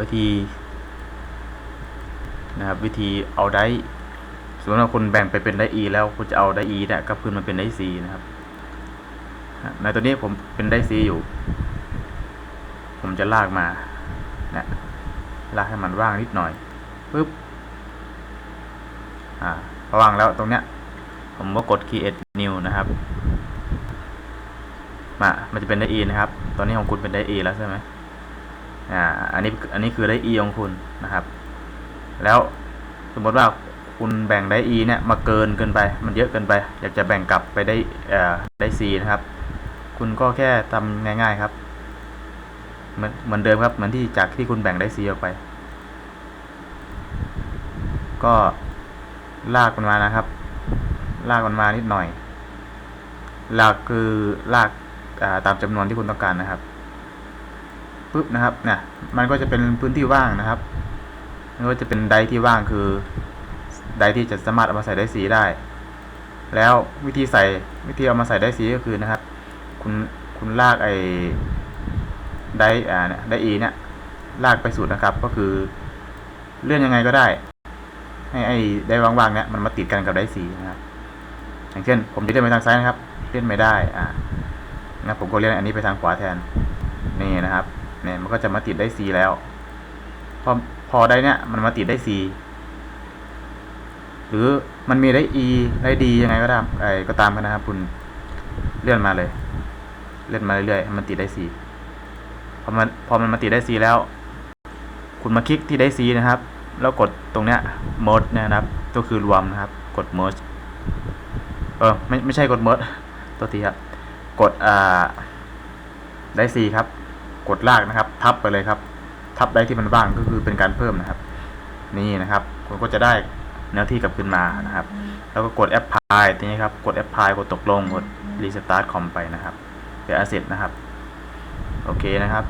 วิธีนะครับวิธีเอาได้สมมติว่าคุณแบ่งไปเป็นได้ e แล้วคุณจะเอาได้ e เนี่ยกลับคืนมาเป็นได้ c นะครับในตัวนี้ผมเป็นได้ c อยู่ ผมจะลากมานะลากให้มันว่างนิดหน่อยปึ๊บอ่าพอว่างแล้วตรงเนี้ย ผมก็กด create new นะครับมามันจะเป็นได้ e นะครับ ตอนนี้ของคุณเป็นได้ e แล้วใช่ไหม อ่าอันนี้อันนี้คือได้ e ของคุณนะครับ แล้วสมมติว่าคุณแบ่งได้ e เนี่ยมาเกินเกินไป มันเยอะเกินไป อยากจะแบ่งกลับไปได้เอ่อได้ c นะครับ คุณก็แค่ทำง่ายๆครับ เหมือนเหมือนเดิมครับเหมือนที่จากที่คุณแบ่งได้ c ออกไป ก็ลากมันมานะครับ ลากมันมานิดหน่อยลากคือลากอ่าตามจำนวนที่คุณต้องการนะครับ ปุ๊บนะครับเนี่ยมันก็จะเป็นพื้นที่ว่างนะครับมันก็จะเป็นไดที่ว่างคือไดที่จะสามารถเอามาใส่ได้สีได้ แล้ววิธีใส่วิธีเอามาใส่ได้สีก็คือนะครับ คุณคุณลากไอ้ไดอ่าเนี่ยไดอีเนี่ยลากไปสุดนะครับ ก็คือเลื่อนยังไงก็ได้ ให้ไอ้ไดว่างๆเนี่ยมันมาติดกันกับไดสีนะครับ อย่างเช่น ผมจะเลื่อนไปทางซ้ายนะครับ เลื่อนไม่ได้อ่านะผมก็เลื่อนอันนี้ไปทางขวาแทนนี่นะครับ เนี่ยมันก็จะมาติดได้ C แล้ว พอพอได้เนี่ยมันมาติดได้ C หรือมันมีได้ E ได้ D ยังไงก็ได้ไอ้ก็ตามกันนะครับ คุณเลื่อนมาเลย เลื่อนมาเรื่อยๆให้มันติดได้ C พอมันพอมันมาติดได้ C แล้ว คุณมาคลิกที่ได้ C นะครับ แล้วกดตรงเนี้ย merge นะครับ ก็คือรวมนะครับ กด merge เออไม่ไม่ใช่กดเมิร์ดตัวทีครับ กดอ่าได้ซีครับ กดลากนะครับ ทับไปเลยครับ ทับได้ที่มันว่างก็คือเป็นการเพิ่มนะครับ นี่นะครับคุณก็จะได้เนื้อที่กลับขึ้นมานะครับ แล้วก็กดแอปพลายตรงนี้ครับ กดแอปพลายกดตกลงกดรีสตาร์ทคอมไปนะครับเดี๋ยวเซ็ตนะครับ โอเคนะครับ